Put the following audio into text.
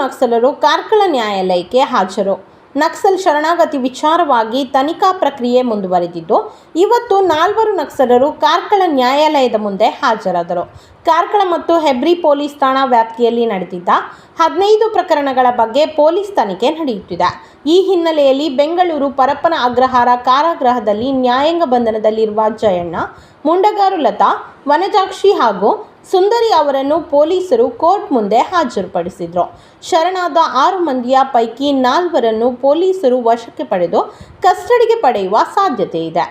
ನಕ್ಸಲರು ಕಾರ್ಕಳ ನ್ಯಾಯಾಲಯಕ್ಕೆ ಹಾಜರು. ನಕ್ಸಲ್ ಶರಣಾಗತಿ ವಿಚಾರವಾಗಿ ತನಿಖಾ ಪ್ರಕ್ರಿಯೆ ಮುಂದುವರೆದಿದ್ದು, ಇವತ್ತು ನಾಲ್ವರು ನಕ್ಸಲರು ಕಾರ್ಕಳ ನ್ಯಾಯಾಲಯದ ಮುಂದೆ ಹಾಜರಾದರು. ಕಾರ್ಕಳ ಮತ್ತು ಹೆಬ್ರಿ ಪೊಲೀಸ್ ಠಾಣಾ ವ್ಯಾಪ್ತಿಯಲ್ಲಿ ನಡೆದಿದ್ದ ಹದಿನೈದು ಪ್ರಕರಣಗಳ ಬಗ್ಗೆ ಪೊಲೀಸ್ ತನಿಖೆ ನಡೆಯುತ್ತಿದೆ. ಈ ಹಿನ್ನೆಲೆಯಲ್ಲಿ ಬೆಂಗಳೂರು ಪರಪ್ಪನ ಅಗ್ರಹಾರ ಕಾರಾಗೃಹದಲ್ಲಿ ನ್ಯಾಯಾಂಗ ಬಂಧನದಲ್ಲಿರುವ ಜಯಣ್ಣ, ಮುಂಡಗಾರು ಲತಾ, ವನಜಾಕ್ಷಿ ಹಾಗೂ ಸುಂದರಿ ಅವರನ್ನು ಪೊಲೀಸರು ಕೋರ್ಟ್ ಮುಂದೆ ಹಾಜರುಪಡಿಸಿದರು. ಶರಣಾದ ಆರು ಮಂದಿಯ ಪೈಕಿ ನಾಲ್ವರನ್ನು ಪೊಲೀಸರು ವಶಕ್ಕೆ ಪಡೆದು ಕಸ್ಟಡಿಗೆ ಪಡೆಯುವ ಸಾಧ್ಯತೆ ಇದೆ.